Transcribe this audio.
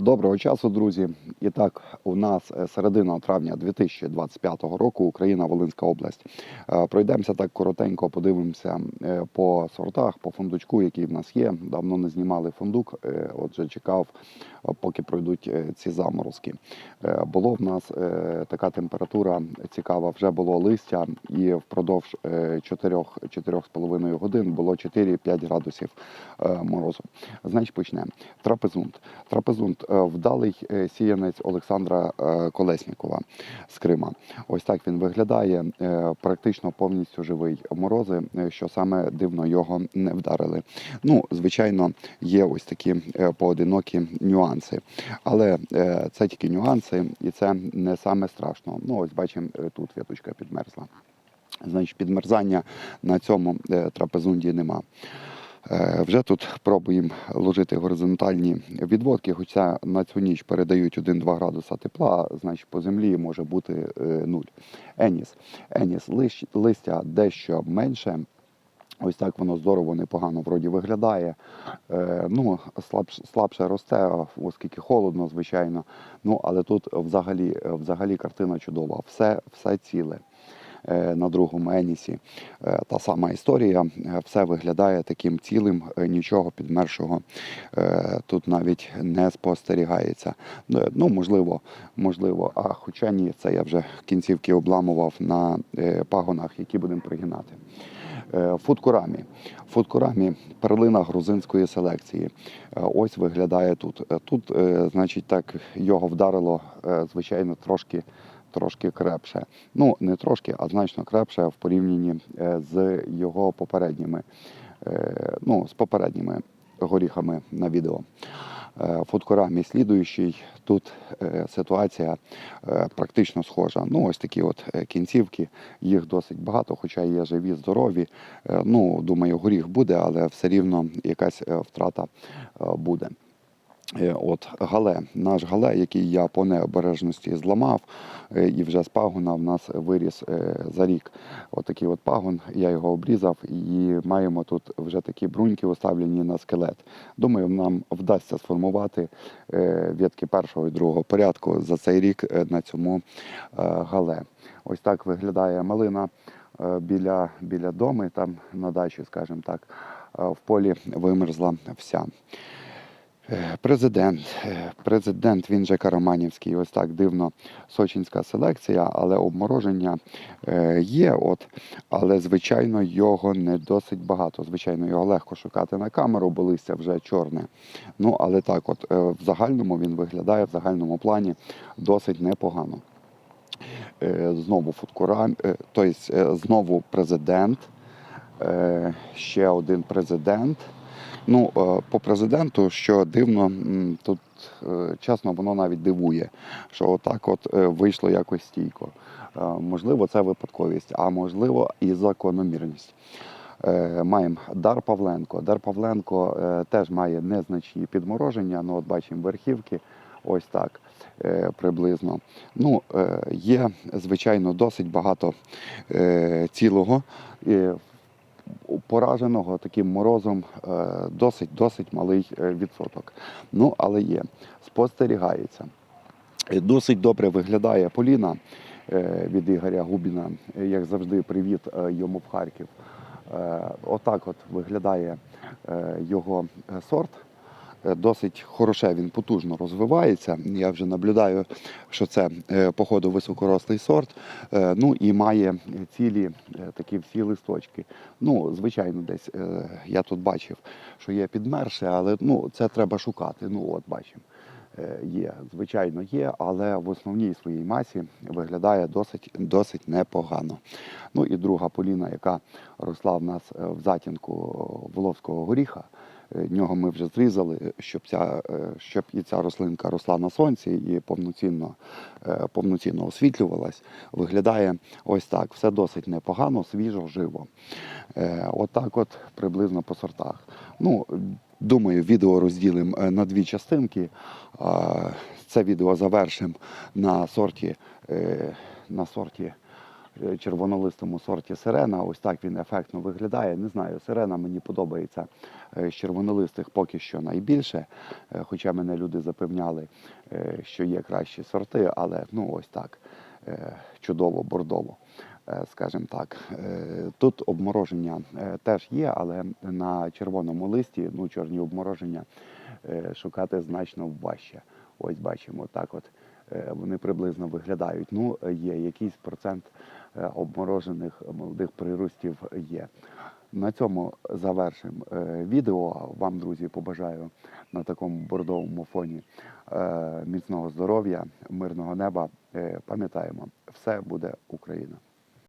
Доброго часу, друзі. І так, у нас е, середина травня 2025 року, Україна, Волинська область. Е, Пройдемося так коротенько, подивимося е, по сортах, по фундучку, який в нас є. Давно не знімали фундук, отже, чекав, поки пройдуть ці заморозки. Було в нас така температура цікава, вже було листя, і впродовж 4-4,5 годин було 4-5 градусів морозу. Значить, почнемо. Трапезунт. Трапезунт вдалий е, сіянець Олександра е, Колеснікова з Крима. Ось так він виглядає. е, Практично повністю живий морози, е, що саме дивно його не вдарили. Ну, звичайно, є ось такі е, поодинокі нюанси. Але е, це тільки нюанси, і це не саме страшно. Ну, ось бачимо, е, тут віточка підмерзла. Значить, підмерзання на цьому е, трапезунді нема. Е, Вже тут пробуємо ложити горизонтальні відводки, хоча на цю ніч передають 1-2 градуса тепла, значить по землі може бути е, нуль. Еніс. Еніс листя дещо менше. Ось так воно здорово, непогано вроді виглядає. Е, ну, слабше, слабше росте, оскільки холодно, звичайно. Ну, але тут взагалі, взагалі картина чудова. Все, все ціле. Е, на другому енісі е, та сама історія. Е, Все виглядає таким цілим, нічого підмершого тут навіть не спостерігається. Ну, можливо, можливо, а хоча ні, це я вже кінцівки обламував на пагонах, які будемо пригинати. Фудкурамі. Фудкурамі перлина грузинської селекції. Ось виглядає тут. Тут, значить, так його вдарило, звичайно, трошки. Трошки крепше. Ну, не трошки, а значно крепше в порівнянні е, з його попередніми, е, ну, з попередніми горіхами на відео. Е, Фудкорамі слідуючий. Тут ситуація практично схожа. Ну, ось такі от кінцівки, їх досить багато, хоча є живі, здорові. Ну, думаю, горіх буде, але все рівно якась втрата буде. Е, От гале, наш гале, який я по необережності зламав, е, і вже з пагона в нас виріс е, за рік. Отакий от пагон, я його обрізав, і маємо тут вже такі бруньки оставлені на скелет. Думаю, нам вдасться сформувати е, першого і другого порядку за цей рік на цьому гале. Ось так виглядає малина біля, біля дому, там на дачі, скажімо так, в полі вимерзла вся. Е, Президент, Е, президент, він же Караманівський, ось так дивно сочинська селекція, але обмороження е, є. От, але звичайно його не досить багато. Звичайно, його легко шукати на камеру, бо листя вже чорне. Ну але так, от в загальному він виглядає в загальному плані досить непогано. Знову фудкурам, е, тобто знову президент, ще один президент. Ну, е, по президенту, що дивно, тут е, чесно, воно навіть дивує, що отак от е, вийшло якось стійко. Можливо, це випадковість, а можливо, і закономірність. Маємо Дар Павленко. Дар Павленко теж має незначні підмороження. Ну, от бачимо верхівки, ось так приблизно. Ну, є, звичайно, досить багато цілого. Пораженого таким морозом е, досить досить малий е, відсоток. Ну, але є, спостерігається. Е, Досить добре виглядає Поліна від Ігоря Губіна. Як завжди, привіт йому в Харків. Отак от виглядає його сорт. Е, Досить хороше він потужно розвивається. Я вже наблюдаю, що це походу по ходу високорослий сорт. Е, Ну і має цілі е, такі всі листочки. Ну, звичайно, десь е, я тут бачив, що є підмерше, але ну, це треба шукати. Ну, от бачимо. Е, Є, звичайно, є, але в основній своїй масі виглядає досить, досить непогано. Ну і друга поліна, яка росла в нас е, в затінку Воловського горіха. Е, Нього ми вже зрізали, щоб ця, щоб і ця рослинка росла на сонці і повноцінно, повноцінно освітлювалась. Виглядає ось так. Все досить непогано, свіжо, живо. Отак от приблизно по сортах. Ну, думаю, відео розділимо е, на дві частинки. Це відео завершимо на сорті, е, на сорті е, червонолистому сорті сирена. Ось так він ефектно виглядає. Не знаю, сирена мені подобається з червонолистих поки що найбільше. Хоча мене люди запевняли, що є кращі сорти, але ну ось так чудово, бордово. е, Скажімо так, Е, тут обмороження е, теж є, але на червоному листі ну, чорні обмороження е, шукати значно важче. Ось бачимо, так от е, вони приблизно виглядають. Ну, е, є якийсь процент е, обморожених молодих приростів є. На цьому завершимо е, відео. Вам, друзі, побажаю на такому бордовому фоні е, міцного здоров'я, мирного неба. Е, Пам'ятаємо, все буде Україна.